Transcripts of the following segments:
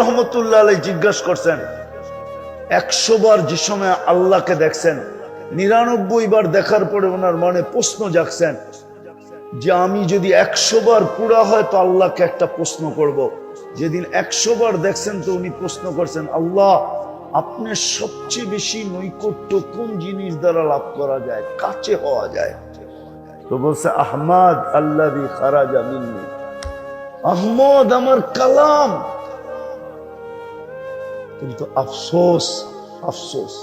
রহমতুল্লাহ আলাই জিজ্ঞাসা করছেন, একশো বার যে সময় আল্লাহকে দেখছেন, নিরানব্বই বার দেখার পরে ওনার মনে প্রশ্ন জাগছেন যে আমি যদি একশো বার পুরা হয় তো আল্লাহকে একটা প্রশ্ন করব। যেদিন একশো বার দেখছেন তো উনি প্রশ্ন করছেন, আল্লাহ আপনার সবচেয়ে বেশি নৈকট্য কোন জিনিস দ্বারা লাভ করা যায়? কাছে হওয়া যায়। তো বলছে, আহমাদ আল্লাহ আহমদ আমার কালাম। কিন্তু আফসোস আফসোস।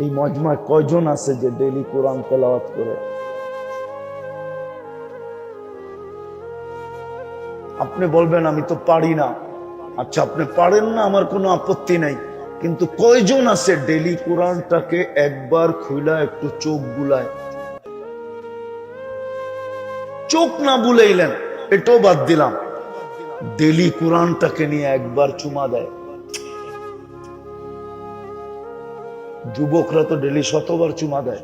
এই মজমায় কয়জন আছে যে ডেলি কোরআন তেলাওয়াত করে? আপনি বলবেন, আমি তো পারি না। আচ্ছা আপনি পারেন না, আমার কোনো আপত্তি নাই। কিন্তু কয়জন আছে ডেলি কোরআনটাকে একবার খুলা একটু চোখ বুলায়? চোখ না বুলাইলেন, এটাও বাদ দিলাম। ডেলি কোরআনটাকে নিয়ে একবার চুমা দেয়। যুবকরা তো ডেলি শতবার চুমা দেয়।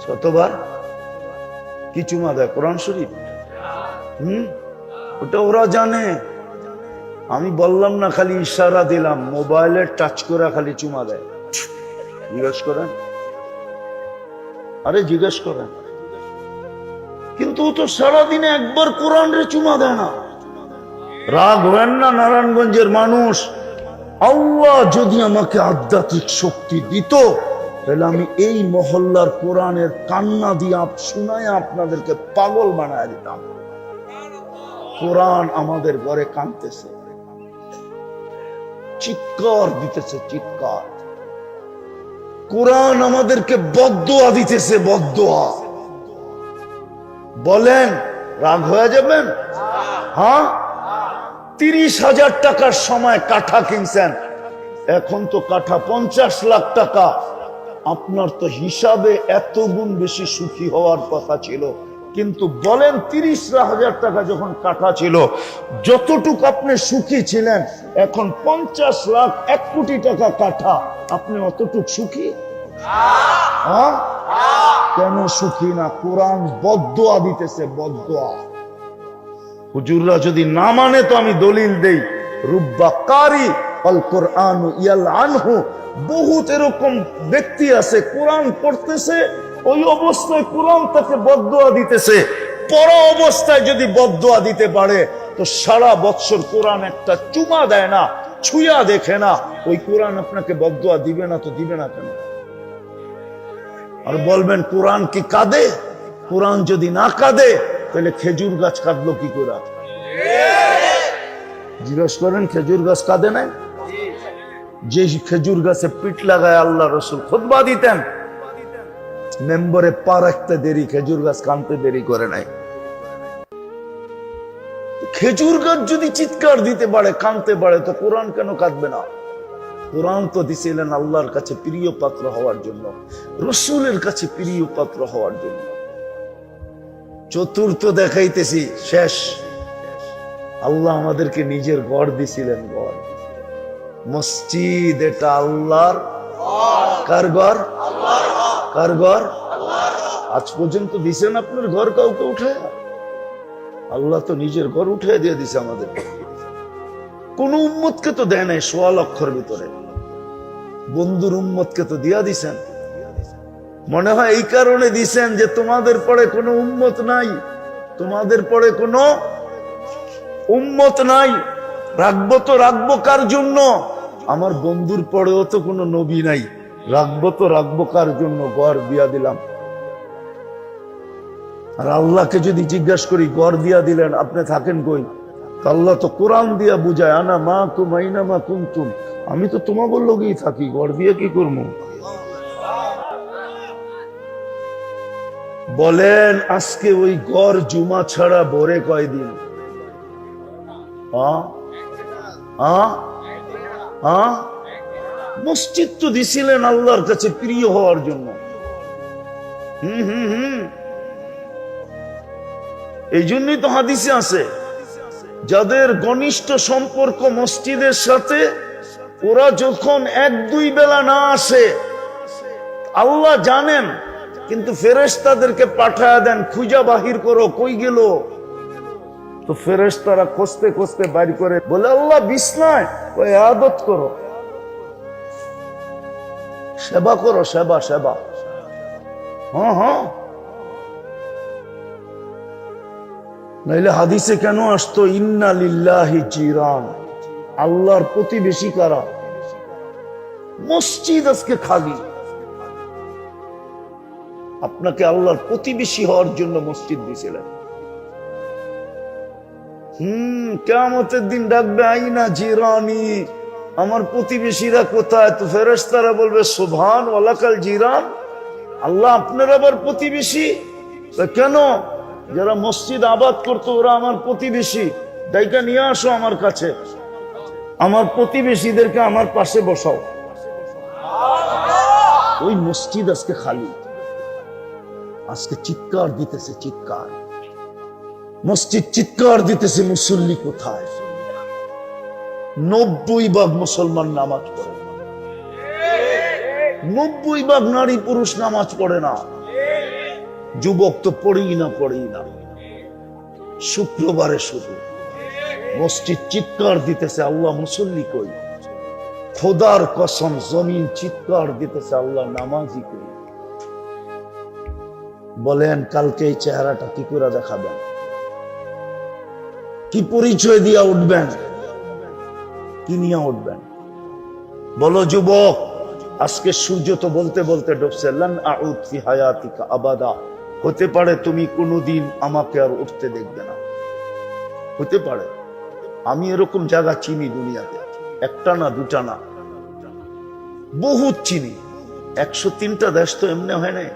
শতবার? কি চুমা দেয়? কোরআন শরীফ? হুম? ওটা ওরা জানে। আমি বললাম না, খালি ইশারা দিলাম মোবাইলের টাচ করে খালি চুমা দেয়। জিজ্ঞেস করেন? আরে, জিজ্ঞেস করেন। কিন্তু ও তো সারাদিনে একবার কোরআন রে চুমা দেয় না। রাগ হবেন না নারায়ণগঞ্জের মানুষ? আল্লাহ যদি আমাকে আধ্যাত্মিক শক্তি দিত, তাহলে আমি এই মহল্লার কোরআনের কান্না দিয়ে আপ শুনায় আপনাদেরকে পাগল বানায় দিতাম। কোরআন আমাদের ঘরে কাঁদতেছে। চিৎকার দিতেছে, চিৎকার। কোরআন আমাদেরকে বদোয়া দিতেছে বদোয়া বলেন, রাগ হয়ে যাবেন? হ্যাঁ? তিরিশ হাজার টাকার সময় কাঠা কিনছেন। এখন তো কাঠা পঞ্চাশ লাখ টাকা। আপনার তো হিসাবে এত গুণ বেশি সুখী হওয়ার কথা ছিল। কিন্তু বলেন তিরিশ হাজার টাকা যখন কাঠা ছিল, যতটুক আপনি সুখী ছিলেন, এখন পঞ্চাশ লাখ, এক কোটি টাকা কাঠা। আপনি অতটুক সুখী? হ্যাঁ? কেন সুখী না? কোরআন বদোয়া দিতেছে বদোয়া হুজুররা যদি না মানে তো আমি দলিল দেই। রুব্বা কারি অল কোরআন ইয়াল আনহু। বহুত এরকম ব্যক্তি আছে, কোরআন পড়তেছে, ওই অবস্থায় কোরআন তাকে বদোয়া দিতেছে। পর অবস্থায় যদি বদোয়া দিতে পারে, তো সারা বৎসর কোরআন একটা চুমা দেয় না, ছুঁয়া দেখে না। ওই কোরআন আপনাকে বদোয়া দিবে না, তো দিবে না কেন? আর বলবেন, কোরআন কি কাঁদে? কোরআন যদি না কাঁদে তাহলে খেজুর গাছ কাঁদলো কি করে? জিজ্ঞেস করেন, খেজুর গাছ কাঁদে নাই? যে খেজুর গাছে পিঠ লাগায় আল্লাহ রসুল খোদবা দিতেন। মেম্বরে পা রাখতে দেরি, খেজুর গাছ কানতে দেরি করে নাই। খেজুর গাছ যদি চিৎকার দিতে পারে কানতে পারে, তো কোরআন কেন কাঁদবে না? কোরআন তো দিছিলেন আল্লাহর কাছে প্রিয় পাত্র হওয়ার জন্য, রসুলের কাছে প্রিয় পাত্র হওয়ার জন্য। চতুর্থ দেখাইতেছি, শেষ। আল্লাহ আমাদেরকে নিজের গড় দিছিলেন গড় মসজিদ এটা আল্লাহর কার ঘর কার ঘর আজ পর্যন্ত দিছেন আপনার ঘর কাউকে উঠে আল্লাহ তো নিজের ঘর উঠে দিয়ে দিছে আমাদের কোন উম্মতকে তো দেয় নাই, সোয়া লক্ষর ভিতরে। বন্ধুর উম্মতকে তো দিয়া দিছেন। মনে হয় এই কারণে দিছেন যে তোমাদের পরে কোনো উম্মত নাই। তোমাদের পরে কোনো উম্মত নাই। রাখব তো রাখব কার জন্য? আমার বন্ধুর পরেও তো কোনো নবী নাই। রাখব তো রাখব কার জন্য? গড় দিয়া দিলাম। আর আল্লাহকে যদি জিজ্ঞাসা করি গড় দিয়া দিলেন, আপনি থাকেন কই? আল্লাহ তো কোরআন দিয়া বুঝায়, আনা মা কুমাইনা মা কুমতুম আমি তো তোমাকে লগেই থাকি গড় দিয়ে কি করব? বলেন, আজকে ওই গড় জুমা ছাড়া বরে কয়দিন? মসজিদ তো দিছিলেন আল্লাহর কাছে প্রিয় হওয়ার জন্য। এই জন্যই তো হাদিসে আছে, যাদের ঘনিষ্ঠ সম্পর্ক মসজিদের সাথে, ওরা যখন এক দুই বেলা না আসে, আল্লাহ জানেন কিন্তু ফেরেস তাদেরকে পাঠায় দেন, খুঁজা বাহির করো, কই গেল? তো ফেরেস তারা খুঁজতে খুঁজতে বাইর করে, বলে, আল্লাহ, বিছনায়। ওই আদত করো। সেবা করো, সেবা সেবা। হ্যাঁ হ্যাঁ। নাইলে হাদিসে কেন আসতো, ইন্না লিল্লাহি জিরান। আল্লাহর প্রতিবেশী কারা? মসজিদ আজকে খালি। আপনাকে আল্লাহর প্রতিবেশী হওয়ার জন্য মসজিদ দিয়েছিলেন। হম কেমতের দিন ডাকবে, আইনা জিরানি, আমার প্রতিবেশীরা কোথায়? তো ফেরেস্তারা বলবে সোভান ওলাকাল জিরান, আল্লাহ আপনার আবার প্রতিবেশী? তা কেন? যারা মসজিদ আবাদ করতো, ওরা আমার প্রতিবেশী। ডাইকা নিয়ে আসো আমার কাছে। আমার প্রতিবেশীদেরকে আমার পাশে বসাও। ওই মসজিদ আজকে খালি। আজকে চিৎকার দিতেছে, চিৎকার। মসজিদ চিৎকার দিতেছে, মুসল্লি কোথায়? নব্বই ভাগ মুসলমান নামাজ পড়ে। নব্বই ভাগ নারী পুরুষ নামাজ পড়ে না। যুবক তো পড়েই না পড়েই না। শুক্রবারে শুধু। মসজিদ চিৎকার দিতেছে, আল্লাহ মুসল্লি কই? খোদার কসম, জমিন চিৎকার দিতেছে, আল্লাহ নামাজি কই? বলেন, কালকে এই চেহারাটা কি করে দেখাবেন। কি পরিচয় দিয়া উঠবেন? কি নিয়ে উঠবেন? বলো, যুবক, আজকে সূর্য তো বলতে বলতে ডুবছে আবাদা। হতে পারে তুমি কোনোদিন আমাকে আর উঠতে দেখবে না। হতে পারে। আমি এরকম জায়গা চিনি দুনিয়াতে। একটা না দুটা না। বহুত চিনি। একশো তিনটা দেশ তো এমনি হয় নাই।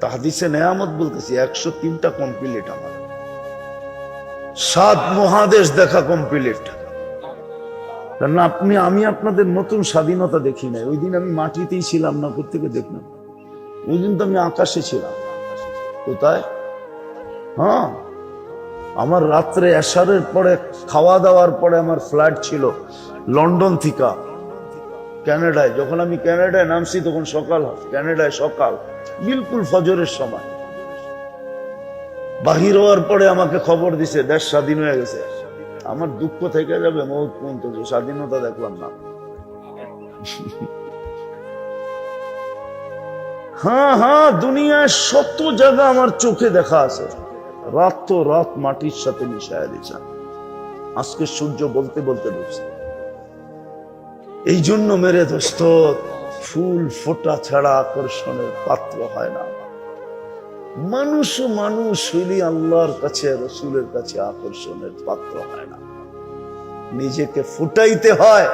তাহাদিসে নেয়ামত বলতেছি, একশো তিনটা কমপ্লিট আমার। সাত মহাদেশ দেখা কমপ্লিট কারণ আপনি, আমি আপনাদের নতুন স্বাধীনতা দেখি নাই। ওই দিন আমি মাটিতেই ছিলাম না থেকে দেখলাম? ওই দিন তো আমি আকাশে ছিলাম। কোথায়? হ্যাঁ। আমার রাত্রে এসারের পরে, খাওয়া দাওয়ার পরে আমার ফ্ল্যাট ছিল, লন্ডন থেকে। ক্যানাডায় যখন আমি ক্যানাডায় নামছি তখন সকাল ক্যানাডায় সকাল, বিলকুল ফজরের সময়। বাহির হওয়ার পরে আমাকে খবর দিছে, দেশ স্বাধীন হয়ে গেছে। আমার দুঃখ থেকে যাবে, মৌত পর্যন্ত স্বাধীনতা দেখলাম না। হ্যাঁ হ্যাঁ দুনিয়ায় শত জায়গা আমার চোখে দেখা আছে। রাত তো রাত মাটির সাথে মিশায় দিছে আজকে সূর্য বলতে বলতে ঢুকছে এই জন্য মেরে দোস্ত ফুল ফোটা ছাড়া আকর্ষণের পাত্র হয় না। মানুষ মানুষ হইলে আল্লাহর কাছে, রসুলের কাছে আকর্ষণের পাত্র হয় না। নিজেকে ফুটাইতে হয়।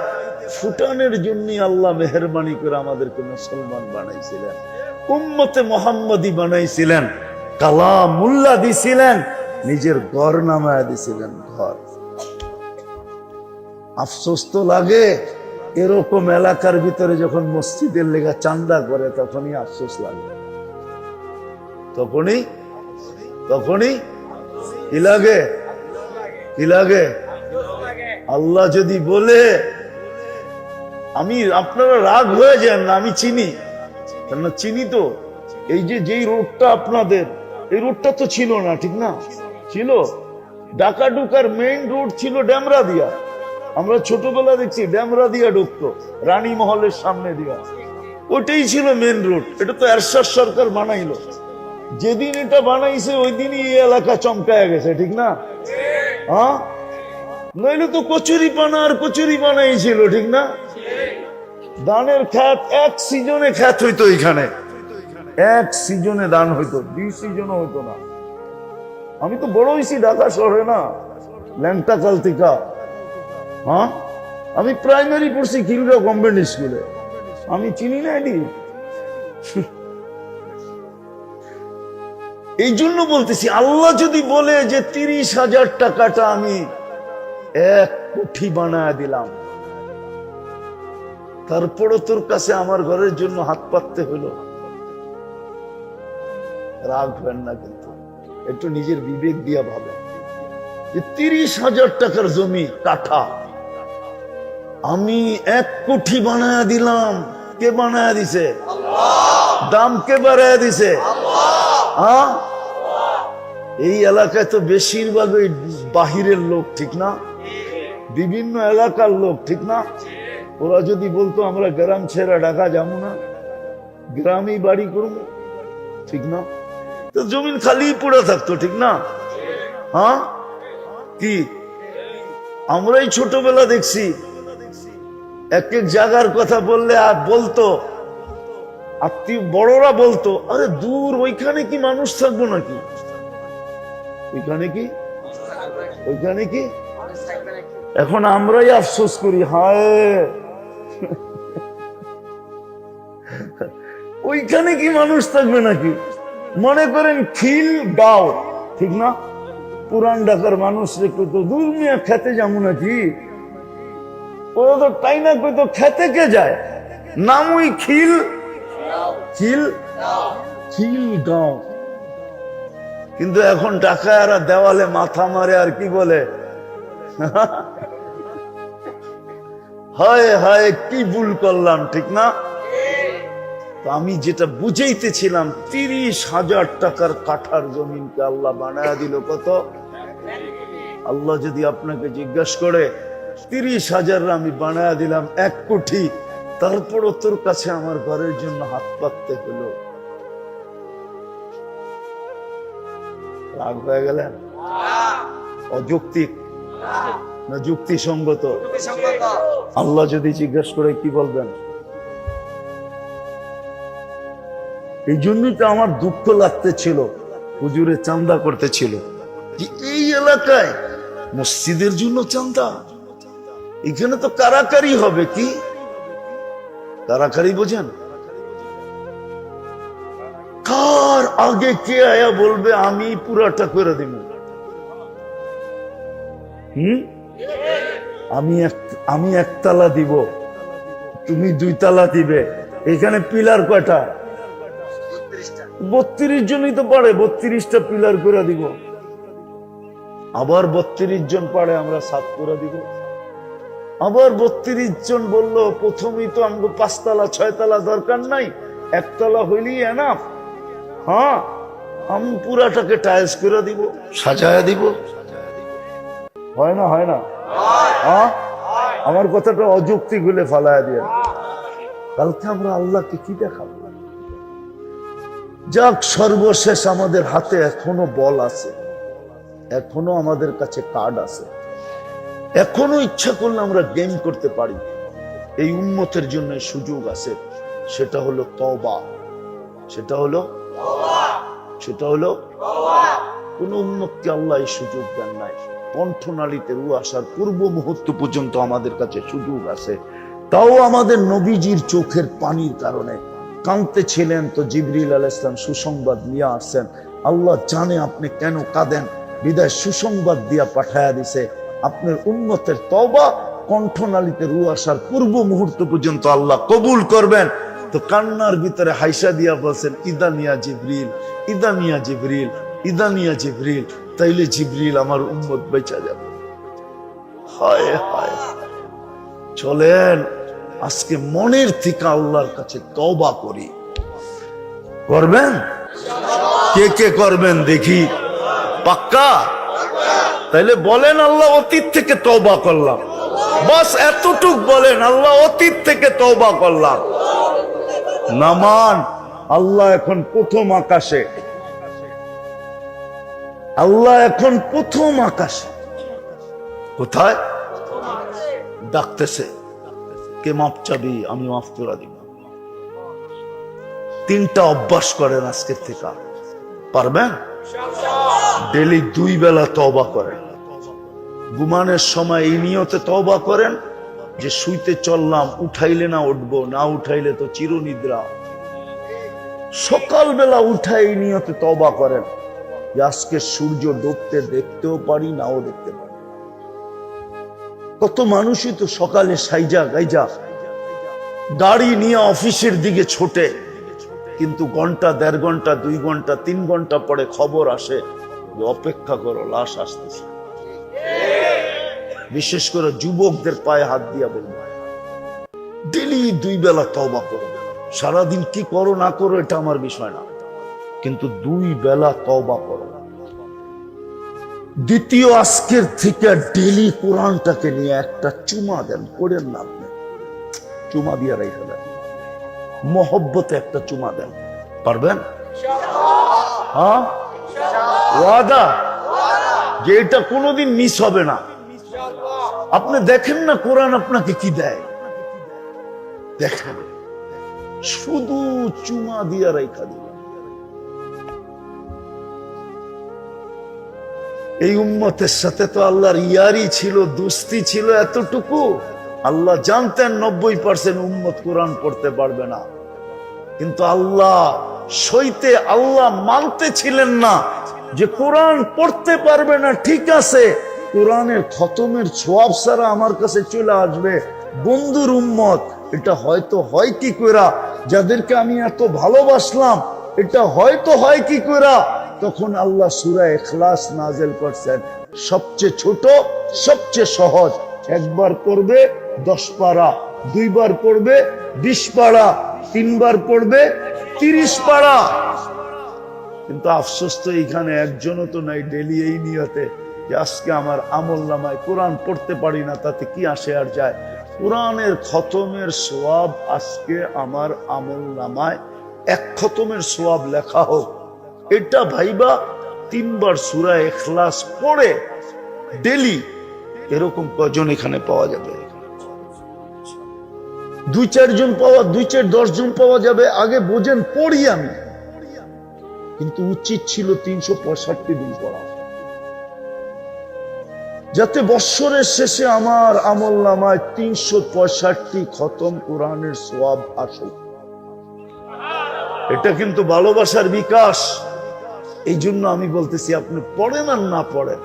ফুটানোর জন্য আল্লাহ মেহরবানি করে আমাদেরকে মুসলমান বানাইছিলেন। উম্মতে মোহাম্মদী বানাইছিলেন। কালামুল্লাহ দিছিলেন। নিজের ঘর নামায় দিছিলেন ঘর। আফসোস তো লাগে। এরকম এলাকার ভিতরে যখন মসজিদের লেগা চান্দা করে, তখনই আফসোস লাগে। তখনই তখনই কি লাগে? কি লাগে? আল্লাহ যদি বলে, আমি, আপনারা রাগ হয়ে যান না, আমি চিনি। কেননা চিনি তো। এই যে, যেই রোডটা আপনাদের, এই রোডটা তো ছিল না, ঠিক না? ছিল। ঢাকা ঢুকার মেইন রোড ছিল ড্যামরা দিয়া। আমরা ছোটবেলা দেখছি ড্যামরা দিয়া ঢুকতো, রানী মহলের সামনে দিয়া। ওটাই ছিল মেন রোড এটা তো এরশাদ সরকার বানাইলো। যেদিন এটা বানাইছে ওই দিনই এই এলাকা চমকায় গেছে, ঠিক না? হ্যাঁ? নইলে তো কচুরি পানা আর কচুরি পানাই ছিল, ঠিক না? দানের খ্যাত এক সিজনে খ্যাত হইতো এখানে এক সিজনে দান হইতো, দুই সিজনও হইতো না। আমি তো বড় হয়েছি ঢাকা শহরে না, ল্যাংটা কালতিকা। হ্যাঁ? আমি প্রাইমারি পড়ছি খিলগা গভর্নমেন্ট স্কুলে আমি চিনি না এটি। এই জন্য বলতেছি, আল্লাহ যদি বলে যে তিরিশ হাজার টাকাটা আমি এক কোঠি বানায় দিলাম, তারপরও তোর কাছে আমার ঘরের জন্য হাত পাততে হলো। রাখবেন না কিন্তু, একটু নিজের বিবেক দিয়া ভাবেন। যে তিরিশ হাজার টাকার জমি কাঠা আমি এক কোঠি বানায় দিলাম। কে বানায় দিছে? দাম কে বাড়ায় দিছে? হ্যাঁ এই এলাকায় তো বেশিরভাগ ওই বাহিরের লোক ঠিক না? বিভিন্ন এলাকার লোক ঠিক না? ওরা যদি বলতো আমরা গ্রাম ছেড়া ঢাকা যাব না। গ্রামেই বাড়ি করব। ঠিক না? তো জমিন খালি পড়ে থাকতো ঠিক না? হ্যাঁ কি? আমরাই ছোটবেলা দেখছি। এক এক জায়গার কথা বললে আর বলতো আত্মীয় বড়রা বলতো, আরে দূর, ওইখানে কি মানুষ থাকব নাকি? ওইখানে কি? ওইখানে কি? এখন আমরাই আফসোস করি, হায়। ওইখানে কি মানুষ থাকবে নাকি? মনে করেন খিল গাও, ঠিক না? পুরান ঢাকার মানুষ একটু তো দূর মিয়া খেতে যাব নাকি? ওরা তো তাই না কইতো খেতে কে যায়? নামই খিল। খিল? খিল গাঁও কিন্তু এখন টাকা এরা দেওয়ালে মাথা মারে আর কি বলে? হায় হায়, কি ভুল করলাম, ঠিক না? তো আমি যেটা বুঝাইতেছিলাম, তিরিশ হাজার টাকার কাঠার জমিনকে আল্লাহ বানায়া দিল কত? আল্লাহ যদি আপনাকে জিজ্ঞেস করে তিরিশ হাজার আমি বানায়া দিলাম এক কোটি তারপরও তোর কাছে আমার ঘরের জন্য হাত পাততে হলো। রাগ হয়ে গেলেন? অযৌক্তিক? না, যুক্তিসঙ্গত? আল্লাহ যদি জিজ্ঞেস করে কি বলবেন? এই জন্যই তো আমার দুঃখ লাগতে ছিল হুজুরে চান্দা করতে ছিল। এই এলাকায়? মসজিদের জন্য চান্দা? এখানে তো কারাকারি হবে কি? কারাকারি বোঝেন? কার আগে কে আয়া বলবে, আমি পুরাটা করে দিব। আমি এক, আমি একতলা দিব। তুমি দুই তালা দিবে। এখানে পিলার কয়টা? বত্রিশ জনই তো পারে, বত্রিশটা পিলার করে দিব। আবার বত্রিশ জন পারে, আমরা সাত করে দিব। আবার বত্রিশ জন বলল প্রথমেই তো আমাকে পাঁচতলা ছয়তলা দরকার নাই একতলা হইলেই এনাফ হ্যাঁ আমি পুরাটাকে টাইলস করে দিব। সাজায়া দিব। হয় না হয় না? হ্যাঁ? আমার কথাটা অযৌক্তিক হলে ফালায়া দিয়ে। কালকে আমরা আল্লাহকে কি দেখাবো? যাক সর্বশেষ আমাদের হাতে এখনও বল আছে। এখনও আমাদের কাছে কার্ড আছে। এখনও ইচ্ছা করলে আমরা গেম করতে পারি। এই উন্মতের জন্য সুযোগ আছে। সেটা হলো তবা সেটা হলো সেটা হলো কোন উন্মতকে আল্লাহ এই সুযোগ দেন নাই। কণ্ঠনালীতে রু আসার পূর্ব মুহূর্ত পর্যন্ত আমাদের কাছে সুযোগ আছে। তাও আমাদের নবীজির চোখের পানির কারণে। কাঁদতে ছিলেন তো জিবরিল আল ইসলাম সুসংবাদ নিয়ে আসছেন। আল্লাহ জানে আপনি কেন কাঁদেন। বিদায় সুসংবাদ দিয়া পাঠায়া দিছে। আপনার উন্মতের তবা কণ্ঠনালীতে রু আসার পূর্ব মুহূর্ত পর্যন্ত আল্লাহ কবুল করবেন। তো কান্নার ভিতরে হাইসা দিয়া বলছেন ইদানিয়া জিবরিল ইদানিয়া জিবরিল ইদানিয়া জিবরিল, তাইলে জিবরিল আমার উম্মত বেচা যাবে। হায় হায়। চলেন, আজকে মনের থেকে আল্লাহর কাছে তবা করি। করবেন? কে কে করবেন দেখি। পাক্কা? তাইলে বলেন আল্লাহ অতীত থেকে তবা করলাম। বাস এতটুক বলেন, আল্লাহ অতীত থেকে তবা করলাম। নামান আল্লাহ এখন প্রথম আকাশে। আল্লাহ এখন প্রথম আকাশে। কোথায়? ডাকতেছে, কে মাপ চাবি? আমি মাফ করে দিব। তিনটা অভ্যাস করেন আজকের থেকে। পারবেন? ডেলি দুই বেলা তবা করেন। ঘুমানোর সময় এই নিয়তে তবা করেন যে শুইতে চললাম, উঠাইলে না উঠবো, না উঠাইলে তো চিরনিদ্রা। সকালবেলা উঠাই নিয়তে তবা করেন। আজকে সূর্য ডুবতে দেখতেও পারি, নাও দেখতে পারি। কত মানুষই তো সকালে সাইজা গাইজা গাড়ি নিয়ে অফিসের দিকে ছোটে, কিন্তু ঘণ্টা, দেড় ঘণ্টা, দুই ঘণ্টা, তিন ঘণ্টা পরে খবর আসে অপেক্ষা করো লাশ আসতেছে। বিশেষ করে যুবকদের পায়ে হাত দিয়া বলব। ডেলি দুই বেলা তবা করো। সারাদিন কি করো না করো এটা আমার বিষয় না। কিন্তু দুই বেলা তবা করো। দ্বিতীয় আজকের থেকে ডেলি কোরআনটাকে নিয়ে একটা চুমা দেন করেন না আপনি। চুমা দিয়ে রেখে দেন। মহব্বতে একটা চুমা দেন। পারবেন? হ্যাঁ? ওয়াদা? যে এটা কোনোদিন মিস হবে না। আপনি দেখেন না, কোরআন আপনাকে কি দেয়? দেখেন। শুধু চুমা দিয়া রেখা দিল এই উম্মতের সাথে তো আল্লাহর ইয়ারি ছিল, দুস্তি ছিল এতটুকু। আল্লাহ জানতেন নব্বই পার্সেন্ট উম্মত কোরআন পড়তে পারবে না। কিন্তু আল্লাহ সইতে আল্লাহ মানতে ছিলেন না। যে কোরআন পড়তে পারবে না, ঠিক আছে। কোরআনের খতমের ছোয়াব সারা আমার কাছে চলে আসবে। বন্ধুর উম্মত, এটা হয়তো হয় কি কইরা? যাদেরকে আমি এত ভালোবাসলাম, এটা হয়তো হয় কি কইরা? তখন আল্লাহ সুরা এখলাস নাজেল করছেন। সবচেয়ে ছোট, সবচেয়ে সহজ, একবার পড়বে দশ পারা, দুইবার পড়বে বিশ পারা, তিনবার পড়বে তিরিশ পারা। কিন্তু আফসোস তো এইখানে একজনও তো নাই ডেলি এই নিয়তে যে আজকে আমার আমল নামায় কোরআন পড়তে পারি না, তাতে কি আসে আর যায়? কোরআনের খতমের সোয়াব আজকে আমার আমল নামায় এক খতমের সোয়াব লেখা হোক। এটা ভাইবা তিনবার সুরা এখলাস পড়ে ডেলি এরকম কজন এখানে পাওয়া যাবে? দুই চারজন পাওয়া, দুই চার দশ জন পাওয়া যাবে, আগে বোঝেন, পড়ি আমি। কিন্তু উচিত ছিল তিনশো পঁয়ষট্টি দিন পড়া। যাতে বৎসরের শেষে আমার আমল নামায় তিনশো পঁয়ষট্টি খতম কোরআনের সোয়াব আসুক। এটা কিন্তু ভালোবাসার বিকাশ। এই জন্য আমি বলতেছি, আপনি পড়েন আর না পড়েন,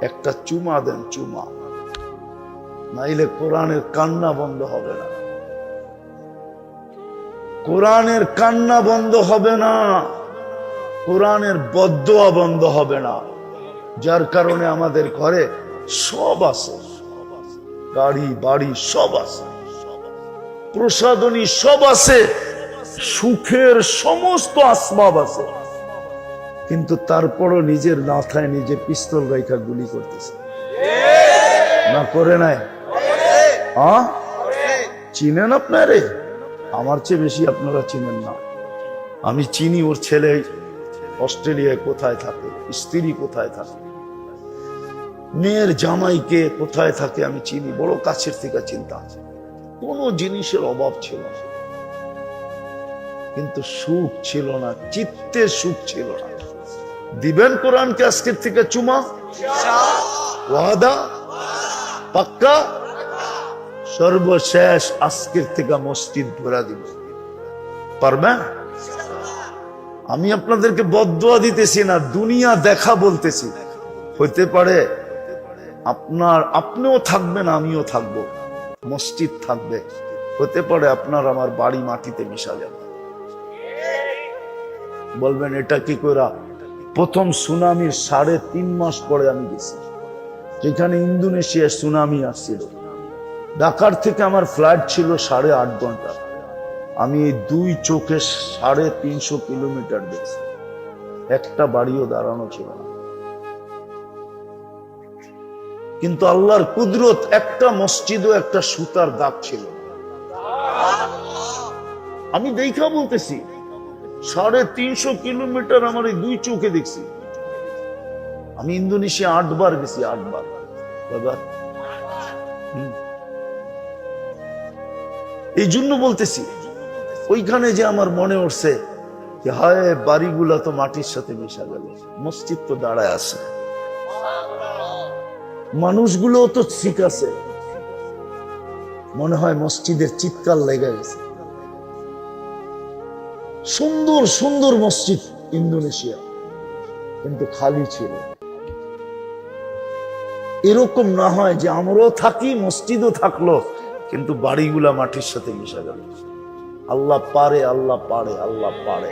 একটা চুমা দেন, চুমা। নাইলে কোরআনের কান্না বন্ধ হবে না। কোরআনের কান্না বন্ধ হবে না। কোরআনের বদোয়া বন্ধ হবে না। যার কারণে আমাদের ঘরে সব আছে। গাড়ি, বাড়ি সব আছে। প্রসাদনী সব আছে। সুখের সমস্ত আসবাব আছে। কিন্তু তারপরও নিজের মাথায় নিজে পিস্তল রেখা গুলি করতেছে। না করে নাই? চিনেন আপনারে? আমার চেয়ে বেশি আপনারা চিনেন না। আমি চিনি ওর ছেলে। অস্ট্রেলিয়ায় কোথায় থাকে, স্ত্রী কোথায় থাকে? মেয়ের জামাইকে কোথায় থাকে আমি চিনি, বড় কাছের থেকে চিন্তা আছে। কোনো জিনিসের অভাব ছিল না। কিন্তু সুখ ছিল না, চিত্তে সুখ ছিল না। দিবেন কোরআনকে আজকের থেকে চুমা? ওয়াদা? পাক্কা? সর্বশেষ আজকের থেকে মসজিদ ভরা দিব পারবেন? আমি আপনাদেরকে বদোয়া দিতেছি না, দুনিয়া দেখা বলতেছি। হইতে পারে আপনার, আপনিও থাকবেন, আমিও থাকব। মসজিদ থাকবে। হতে পারে আপনার আমার বাড়ি মাটিতে মিশা যাবে। বলবেন, এটা কি করা প্রথম সুনামির সাড়ে তিন মাস পরে আমি গেছি। যেখানে ইন্দোনেশিয়ায় সুনামি আসছিল। ঢাকার থেকে আমার ফ্লাইট ছিল সাড়ে আট ঘণ্টা। আমি দুই চোখে সাড়ে তিনশো কিলোমিটার দেখছি। একটা বাড়িও দাঁড়ানো ছিল না। কিন্তু আল্লাহর কুদরত একটা মসজিদও একটা সুতার দাগ ছিল আমি দেখা বলতেছি, সাড়ে তিনশো কিলোমিটার আমার এই দুই চোখে দেখছি। আমি ইন্দোনেশিয়া আটবার গেছি, আটবার। হুম। এই জন্য বলতেছি ওইখানে যে আমার মনে উঠছে যে, হায়, বাড়িগুলা তো মাটির সাথে মিশা গেল, মসজিদ তো দাঁড়ায় আছে। মানুষগুলো তো ঠিক আছে। মনে হয় মসজিদের চিৎকার লেগে গেছে। সুন্দর সুন্দর মসজিদ ইন্দোনেশিয়া, কিন্তু খালি ছিল। এরকম না হয় যে, আমরাও থাকি, মসজিদও থাকল, কিন্তু বাড়িগুলা মাটির সাথে মিশে গেল। আল্লাহ পারে আল্লাহ পারে আল্লাহ পারে।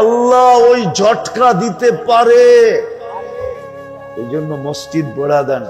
আল্লাহ ওই ঝটকা দিতে পারে। এই জন্য মসজিদ বড়া দেন।